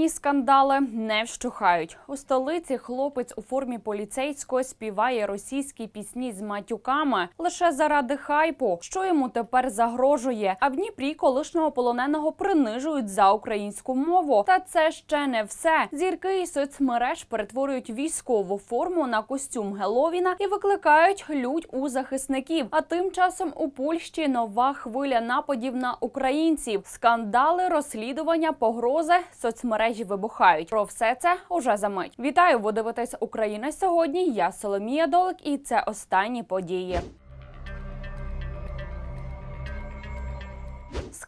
Мовні скандали не вщухають. У столиці хлопець у формі поліцейського співає російські пісні з матюками лише заради хайпу, що йому тепер загрожує. А в Дніпрі колишнього полоненого принижують за українську мову. Та це ще не все. Зірки із соцмереж перетворюють військову форму на костюм Геловіна і викликають лють у захисників. А тим часом у Польщі нова хвиля нападів на українців. Скандали, розслідування, погрози, соцмережі вибухають. Про все це уже за мить. Вітаю, ви дивитесь Україна сьогодні. Я Соломія Долик, і це останні події.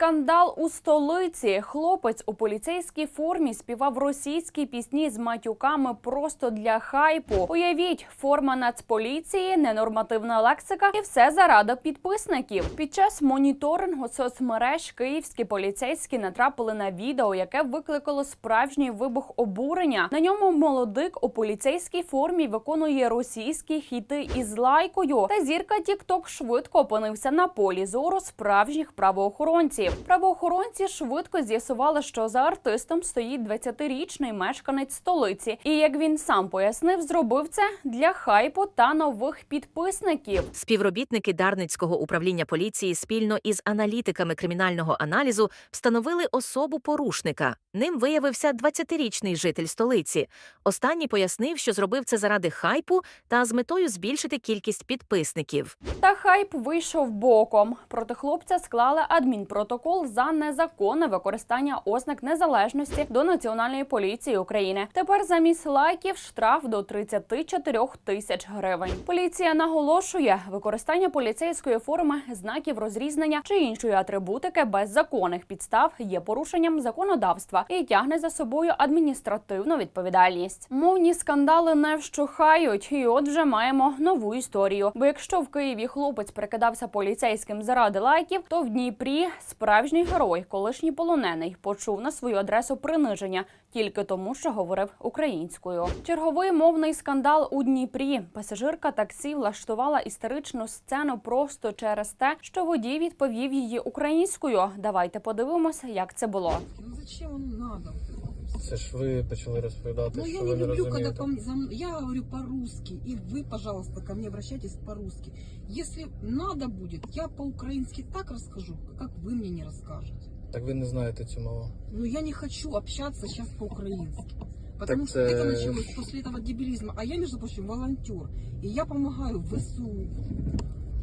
Скандал у столиці. Хлопець у поліцейській формі співав російські пісні з матюками просто для хайпу. Уявіть, форма нацполіції, ненормативна лексика і все заради підписників. Під час моніторингу соцмереж київські поліцейські натрапили на відео, яке викликало справжній вибух обурення. На ньому молодик у поліцейській формі виконує російські хіти із лайкою. Та зірка TikTok швидко опинився на полі зору справжніх правоохоронців. Правоохоронці швидко з'ясували, що за артистом стоїть 20-річний мешканець столиці. І як він сам пояснив, зробив це для хайпу та нових підписників. Співробітники Дарницького управління поліції спільно із аналітиками кримінального аналізу встановили особу порушника. Ним виявився 20-річний житель столиці. Останній пояснив, що зробив це заради хайпу та з метою збільшити кількість підписників. Та хайп вийшов боком. Проти хлопця склали адмінпротокол за незаконне використання ознак незалежності до Національної поліції України. Тепер замість лайків штраф до 34 тисяч гривень. Поліція наголошує, використання поліцейської форми, знаків розрізнення чи іншої атрибутики без законних підстав є порушенням законодавства і тягне за собою адміністративну відповідальність. Мовні скандали не вщухають, і от вже маємо нову історію. Бо якщо в Києві хлопець прикидався поліцейським заради лайків, то в Дніпрі справжній герой, колишній полонений, почув на свою адресу приниження тільки тому, що говорив українською. Черговий мовний скандал у Дніпрі. Пасажирка таксі влаштувала істеричну сцену просто через те, що водій відповів її українською. Давайте подивимося, як це було. Ну зачем он надо? Це ж ви почали розповідати, Ну що я ви не не люблю, когда розумієте. ко мне, за м- я говорю по-русски, и вы, пожалуйста, ко мне обращайтесь по-русски. Если надо будет, я по-украински так расскажу, как вы мне не расскажете. Так ви не знаєте цю мову. Но я не хочу общаться сейчас по-украински. Потому Так что це- это началось после этого дебилизма. А я, между прочим, волонтер. И я помогаю ВСУ.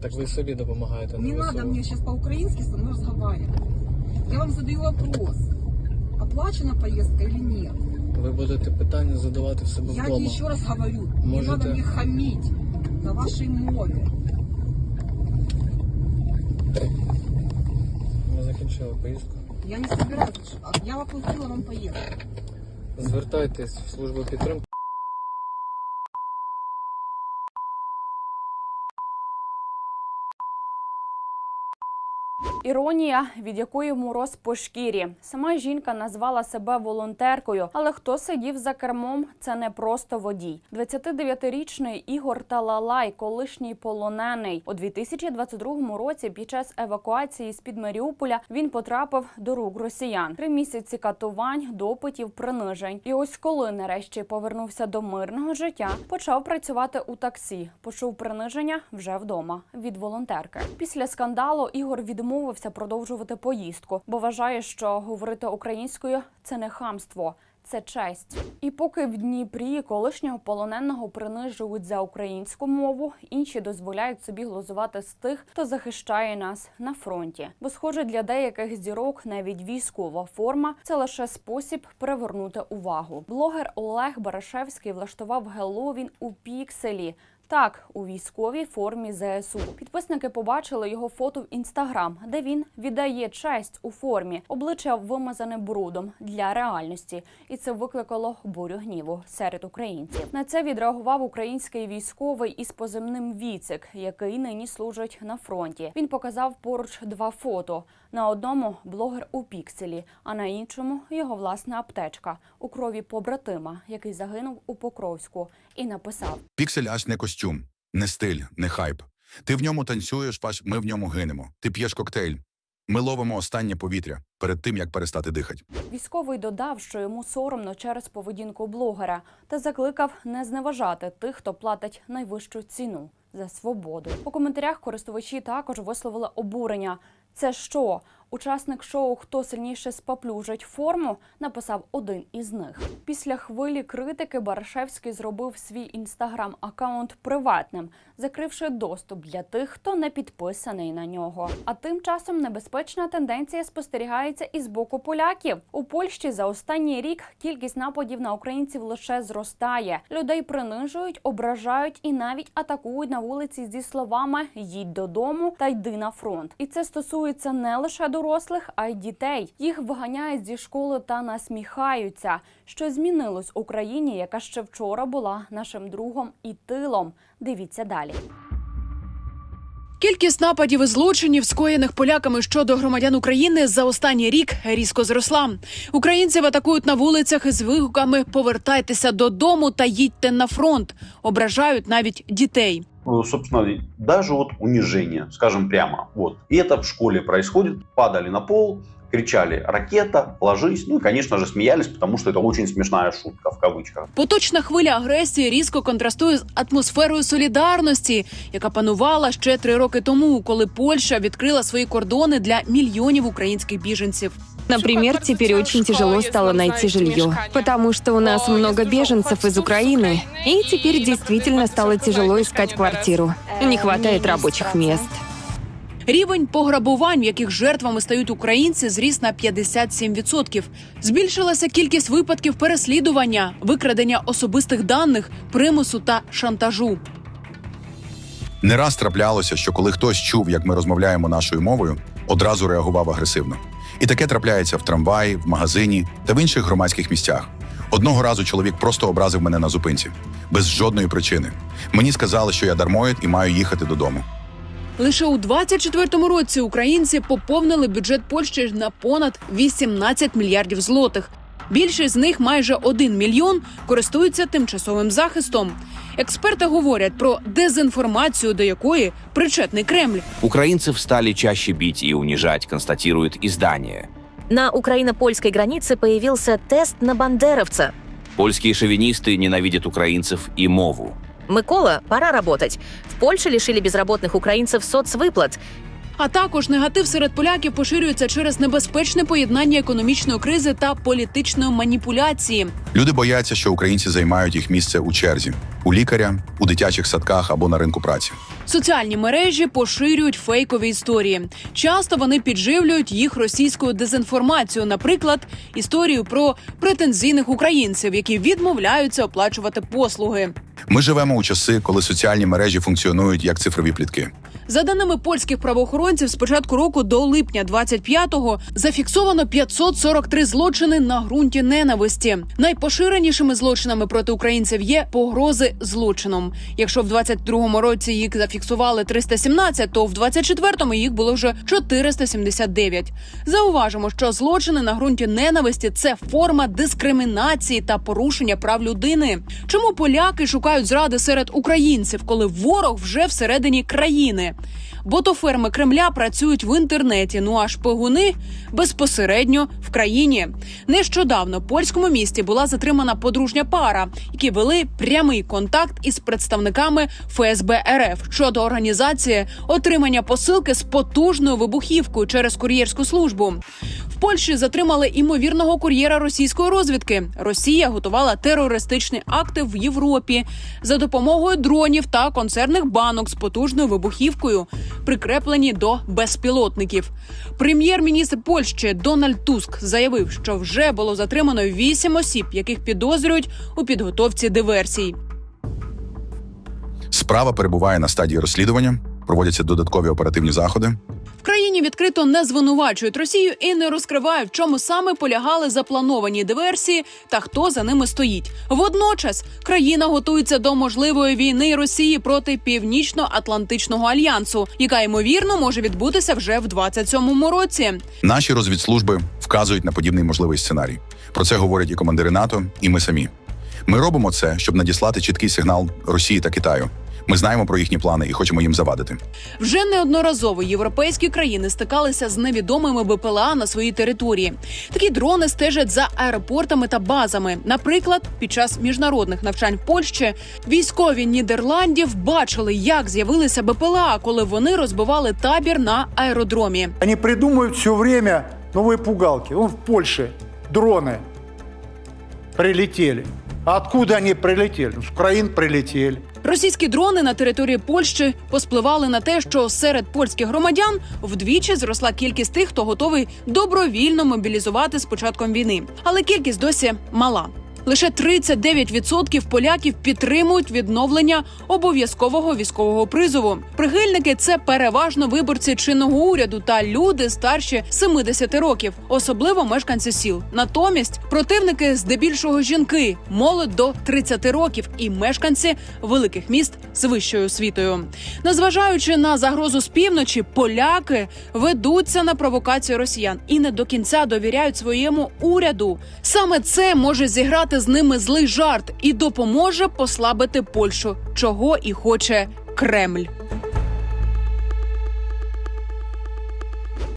Так ви собі допомагаєте. Не не надо ВСУ. мне сейчас по-украински со мной разговаривать. Я вам задаю вопрос. Оплачена поездка или нет? Ви будете питання задавати в себе Я вдома. еще раз говорю, не Можете- надо мне хамить на вашей мове. Ми закінчили поїздку. Я не собираюсь. Я оплатила вам поездку. Звертайтесь в службу підтримки. Іронія, від якої мороз по шкірі. Сама жінка назвала себе волонтеркою, але хто сидів за кермом, це не просто водій. 29-річний Ігор Талалай, колишній полонений. У 2022 році під час евакуації з під Маріуполя він потрапив до рук росіян. Три місяці катувань, допитів, принижень. І ось коли нарешті повернувся до мирного життя, почав працювати у таксі. Почув приниження вже вдома від волонтерки. Після скандалу Ігор відмовився продовжувати поїздку, бо вважає, що говорити українською це не хамство. Це честь. І поки в Дніпрі колишнього полоненого принижують за українську мову, інші дозволяють собі глузувати з тих, хто захищає нас на фронті. Бо, схоже, для деяких зірок навіть військова форма це лише спосіб привернути увагу. Блогер Олег Барашевський влаштував Геловін у пікселі. Так, у військовій формі ЗСУ. Підписники побачили його фото в інстаграм, де він віддає честь у формі, обличчя вимазане брудом для реальності, і це викликало бурю гніву серед українців. На це відреагував український військовий із поземним віцик, який нині служить на фронті. Він показав поруч два фото. На одному блогер у пікселі, а на іншому його власна аптечка у крові побратима, який загинув у Покровську, і написав. Піксель аж не костюм, не стиль, не хайп. Ти в ньому танцюєш, паш, ми в ньому гинемо. Ти п'єш коктейль. Ми ловимо останнє повітря перед тим, як перестати дихати. Військовий додав, що йому соромно через поведінку блогера, та закликав не зневажати тих, хто платить найвищу ціну за свободу. У коментарях користувачі також висловили обурення. Це що? Учасник шоу Хто сильніше споплюжить форму написав один із них. Після хвилі критики Барашевський зробив свій інстаграм-аккаунт приватним, закривши доступ для тих, хто не підписаний на нього. А тим часом небезпечна тенденція спостерігається і з боку поляків. У Польщі за останній рік кількість нападів на українців лише зростає. Людей принижують, ображають і навіть атакують на вулиці зі словами Їдь додому та йди на фронт. І це стосується не лише дорослих, а й дітей. Їх виганяють зі школи та насміхаються. Що змінилось Україні, яка ще вчора була нашим другом і тилом. Дивіться далі. Кількість нападів і злочинів, скоєних поляками щодо громадян України, за останній рік різко зросла. Українців атакують на вулицях із вигуками Повертайтеся додому та їдьте на фронт. Ображають навіть дітей. Ну, собственно, даже вот унижение, скажем прямо. Вот. И это в школе происходит. Падали на пол, кричали «ракета», «ложись». Ну и, конечно же, смеялись, потому что это очень смешная шутка в кавычках. Поточна хвиля агресії різко контрастує з атмосферою солідарності, яка панувала ще три роки тому, коли Польща відкрила свої кордони для мільйонів українських біженців. Например, теперь очень тяжело стало найти жилье, потому что у нас много беженцев из Украины, и теперь действительно стало тяжело искать квартиру. Не хватает рабочих мест. Рівень пограбувань, в яких жертвами стають українці, зріс на 57%. Збільшилася кількість випадків переслідування, викрадення особистих даних, примусу та шантажу. Не раз траплялося, що коли хтось чув, як ми розмовляємо нашою мовою, одразу реагував агресивно. І таке трапляється в трамваї, в магазині та в інших громадських місцях. Одного разу чоловік просто образив мене на зупинці без жодної причини. Мені сказали, що я дармоїд і маю їхати додому. Лише у 24-му році українці поповнили бюджет Польщі на понад 18 мільярдів злотих. Більшість з них, майже 1 мільйон, користуються тимчасовим захистом. Експерти говорять про дезінформацію, до якої причетний Кремль. Украинцев стали чаще бить и унижать, констатирует издание. На украино-польской границе появился тест на бандеровца. Польские шовинисты ненавидят украинцев и мову. Микола, пора работать. В Польше лишили безработных украинцев соцвыплат. А також негатив серед поляків поширюється через небезпечне поєднання економічної кризи та політичної маніпуляції. Люди бояться, що українці займають їх місце у черзі у лікаря, у дитячих садках або на ринку праці. Соціальні мережі поширюють фейкові історії. Часто вони підживлюють їх російською дезінформацією, наприклад, історію про претензійних українців, які відмовляються оплачувати послуги. Ми живемо у часи, коли соціальні мережі функціонують як цифрові плітки. За даними польських правоохоронців, з початку року до липня 25-го зафіксовано 543 злочини на ґрунті ненависті. Найпоширенішими злочинами проти українців є погрози злочином. Якщо в 22-му році їх зафіксували 317, то в 24-му їх було вже 479. Зауважимо, що злочини на ґрунті ненависті це форма дискримінації та порушення прав людини. Чому поляки шукають зради серед українців, коли ворог вже всередині країни? Ботоферми Кремля працюють в інтернеті. Ну а шпигуни безпосередньо в країні. Нещодавно в польському місті була затримана подружня пара, які вели прямий контакт із представниками ФСБ РФ щодо організації отримання посилки з потужною вибухівкою через кур'єрську службу. В Польщі затримали імовірного кур'єра російської розвідки. Росія готувала терористичні акти в Європі за допомогою дронів та концерних банок з потужною вибухівкою, прикреплені до безпілотників. Прем'єр-міністр Польщі Дональд Туск заявив, що вже було затримано вісім осіб, яких підозрюють у підготовці диверсій. Справа перебуває на стадії розслідування, проводяться додаткові оперативні заходи. В країні відкрито не звинувачують Росію і не розкривають, в чому саме полягали заплановані диверсії та хто за ними стоїть. Водночас країна готується до можливої війни Росії проти Північно-Атлантичного альянсу, яка ймовірно може відбутися вже в 27-му році. Наші розвідслужби вказують на подібний можливий сценарій. Про це говорять і командири НАТО, і ми самі. Ми робимо це, щоб надіслати чіткий сигнал Росії та Китаю. Ми знаємо про їхні плани і хочемо їм завадити. Вже неодноразово європейські країни стикалися з невідомими БПЛА на своїй території. Такі дрони стежать за аеропортами та базами. Наприклад, під час міжнародних навчань в Польщі військові Нідерландів бачили, як з'явилися БПЛА, коли вони розбивали табір на аеродромі. Они придумывают все время новые пугалки. Вон в Польше дроны прилетели. А откуда они прилетели? Ну, С Украин прилетели. Російські дрони на території Польщі поспливали на те, що серед польських громадян вдвічі зросла кількість тих, хто готовий добровільно мобілізувати з початком війни. Але кількість досі мала. Лише 39% поляків підтримують відновлення обов'язкового військового призову. Прихильники це переважно виборці чинного уряду та люди старші 70 років, особливо мешканці сіл. Натомість противники здебільшого жінки, молодь до 30 років і мешканці великих міст з вищою освітою. Незважаючи на загрозу з півночі, поляки ведуться на провокацію росіян і не до кінця довіряють своєму уряду. Саме це може зіграти з ними злий жарт і допоможе послабити Польщу, чого і хоче Кремль.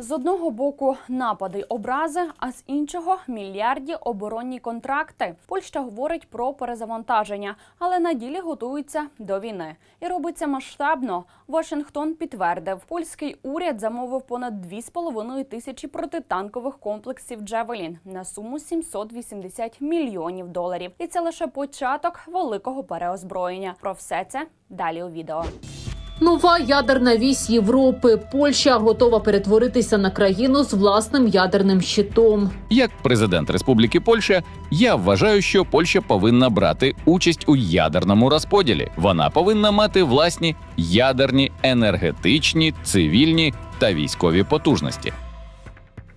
З одного боку напади, образи, а з іншого мільярдні оборонні контракти. Польща говорить про перезавантаження, але на ділі готується до війни і робиться масштабно. Вашингтон підтвердив, польський уряд замовив понад 2,5 тисячі протитанкових комплексів Джевелін на суму 780 мільйонів доларів. І це лише початок великого переозброєння. Про все це далі у відео. Нова ядерна вісь Європи. Польща готова перетворитися на країну з власним ядерним щитом. Як президент Республіки Польща, я вважаю, що Польща повинна брати участь у ядерному розподілі. Вона повинна мати власні ядерні, енергетичні, цивільні та військові потужності.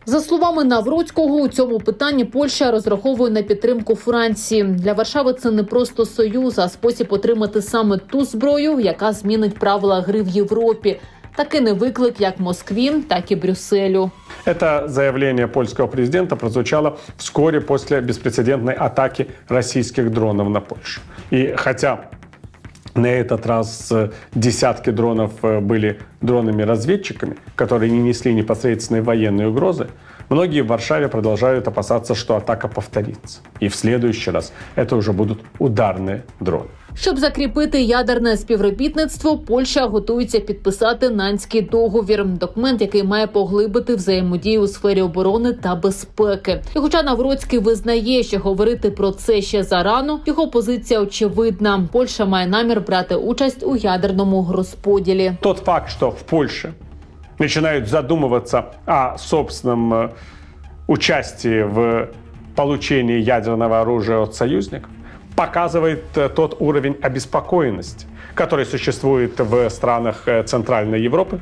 За словами Навроцького, у цьому питанні Польща розраховує на підтримку Франції. Для Варшави це не просто союз, а спосіб отримати саме ту зброю, яка змінить правила гри в Європі. Таки не виклик як Москві, так і Брюсселю. Это заявление польского президента прозвучало вскоре после беспрецедентной атаки российских дронов на Польшу. И хотя на этот раз э, десятки дронов э, были дронами-разведчиками, которые не несли непосредственной военной угрозы, многие в Варшаве продолжают опасаться, что атака повторится. И в следующий раз это уже будут ударные дроны. Щоб закріпити ядерне співробітництво, Польща готується підписати нанський договір, документ, який має поглибити взаємодію у сфері оборони та безпеки. І хоча Навроцький визнає, що говорити про це ще зарано, його позиція очевидна. Польща має намір брати участь у ядерному розподілі. Тот факт, что в Польше начинают задумываться о собственном э, участии в получении ядерного оружия от союзников, показывает э, тот уровень обеспокоенности, который существует в странах э, Центральной Европы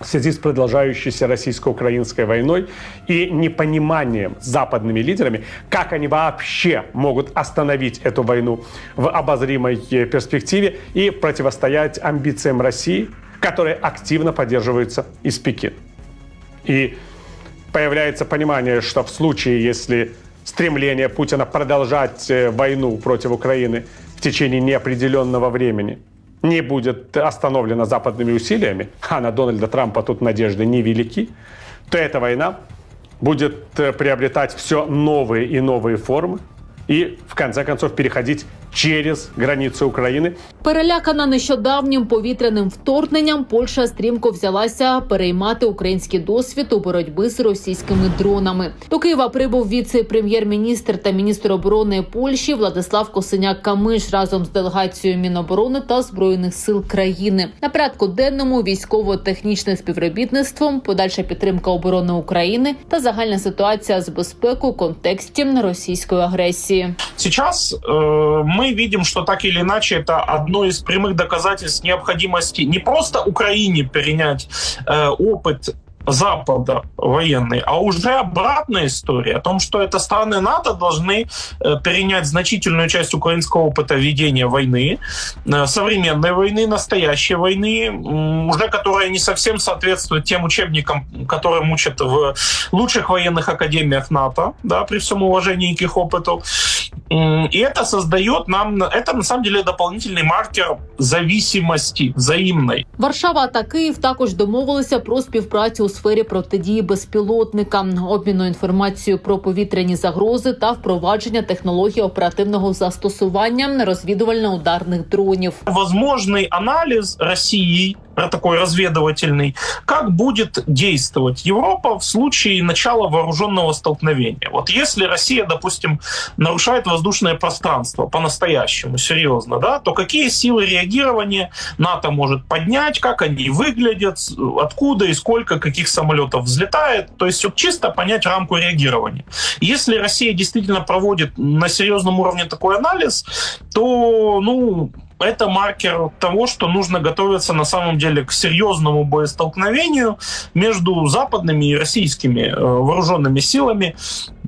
в связи с продолжающейся российско-украинской войной и непониманием западными лидерами, как они вообще могут остановить эту войну в обозримой перспективе и противостоять амбициям России, которые активно поддерживаются из Пекина. И появляется понимание, что в случае, если стремление Путина продолжать э, войну против Украины в течение неопределенного времени не будет остановлено западными усилиями, а на Дональда Трампа тут надежды невелики, то эта война будет э, приобретать все новые и новые формы и, в конце концов, переходить через границы Украины Перелякана нещодавнім повітряним вторгненням, Польща стрімко взялася переймати український досвід у боротьбі з російськими дронами. До Києва прибув віце-прем'єр-міністр та міністр оборони Польщі Владислав Косиняк Камиш разом з делегацією Міноборони та збройних сил країни. На порядку денному військово-технічне співробітництво, подальша підтримка оборони України та загальна ситуація з безпекою у контексті російської агресії. Сейчас э, мы видим, что так или иначе это одно из прямых доказательств необходимости не просто Украине перенять э, опыт Запада военный, а уже обратная история о том, что это страны НАТО должны э, перенять значительную часть украинского опыта ведения войны, э, современной войны, настоящей войны, м, уже которая не совсем соответствует тем учебникам, которые учат в лучших военных академиях НАТО, да, при всем уважении к их опыту. М, И это создает нам, это на самом деле дополнительный маркер зависимости взаимной. Варшава та Київ також домовилися про співпрацю у сфері протидії безпілотникам, обміну інформацією про повітряні загрози та впровадження технологій оперативного застосування розвідувально-ударних дронів. Возможний аналіз э, такой разведывательный, как будет действовать Европа в случае начала вооруженного столкновения. Вот если Россия, допустим, нарушает воздушное пространство по-настоящему, серьезно, да, то какие силы реагирования НАТО может поднять, как они выглядят, откуда и сколько каких самолетов взлетает, то есть чтоб чисто понять рамку реагирования. Если Россия действительно проводит на серьезном уровне такой анализ, то, ну, это маркер того, что нужно готовиться на самом деле к серьезному боестолкновению между западными и российскими э, вооруженными силами,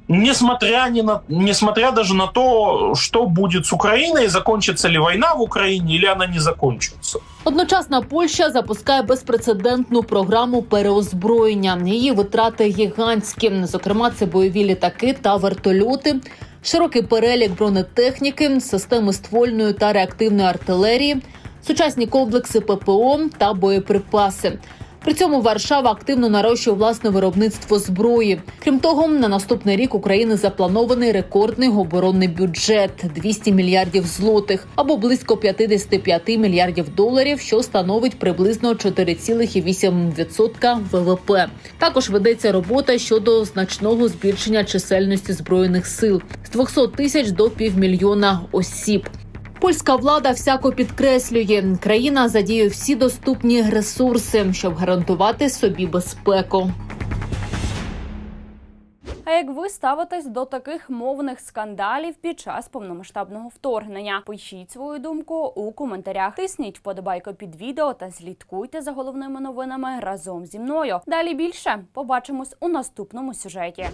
несмотря, ни на, несмотря даже на то, что будет с Украиной, закончится ли война в Украине или она не закончится. Одночасно Польща запускає безпрецедентну програму переозброєння. Її витрати гігантські. Зокрема, це бойові літаки та вертольоти, широкий перелік бронетехніки, системи ствольної та реактивної артилерії, сучасні комплекси ППО та боєприпаси. При цьому Варшава активно нарощує власне виробництво зброї. Крім того, на наступний рік України запланований рекордний оборонний бюджет 200 мільярдів злотих або близько 55 мільярдів доларів, що становить приблизно 4,8% ВВП. Також ведеться робота щодо значного збільшення чисельності збройних сил з 200 тисяч до півмільйона осіб. Польська влада всяко підкреслює, країна задіює всі доступні ресурси, щоб гарантувати собі безпеку. А як ви ставитесь до таких мовних скандалів під час повномасштабного вторгнення? Пишіть свою думку у коментарях. Тисніть вподобайку під відео та слідкуйте за головними новинами разом зі мною. Далі більше побачимось у наступному сюжеті.